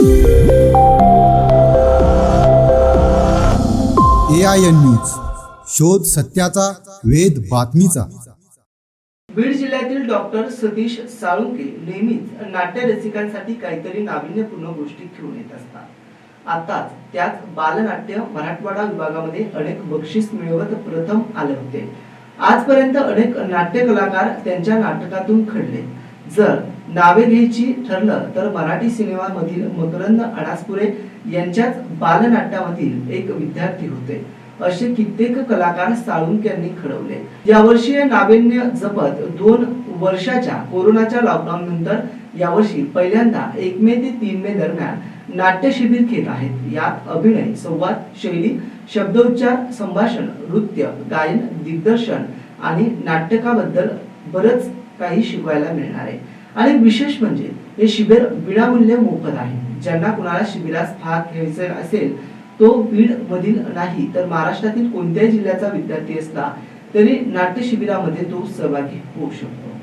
A I N news शोध सत्याचा वेद बातमीचा. बीड जिल्ह्यातील डॉक्टर सतीश साळुंके नेहमीच नाट्य रसिकांसाठी काहीतरी नाविन्यपूर्ण गोष्टी घेऊन येत असतात. आताच त्यात बालनाट्य मराठवाडा विभागामध्ये अनेक बक्षीस मिळवत प्रथम आले होते. आजपर्यंत अनेक नाट्य कलाकार त्यांच्या नाटकातून खडले जर नावे घ्यायची ठरलं तर मराठी सिनेमामधील मकरंद अडासपुरे यांच्याच बालनाट्यामधील एक विद्यार्थी होते. असे कित्येक कलाकार साळुंके यांनी घडवले. यावर्षी हे नाविन्य जपत दोन वर्षाच्या कोरोनाच्या लॉकडाऊन नंतर यावर्षी पहिल्यांदा एक मे ते तीन मे दरम्यान नाट्य शिबिर घेत आहेत. यात अभिनय संवाद शैली शब्दोच्चार संभाषण नृत्य गायन दिग्दर्शन आणि नाटकाबद्दल बरंच काही शिकवायला मिळणार आहे. आणि विशेष म्हणजे हे शिबिर विनामूल्य मोफत आहे. ज्यांना कुणाला शिबिरास भाग घ्यायचा असेल तो बीड मधील नाही तर महाराष्ट्रातील कोणत्याही जिल्ह्याचा विद्यार्थी असला तरी नाट्य शिबिरामध्ये तो सहभागी होऊ शकतो.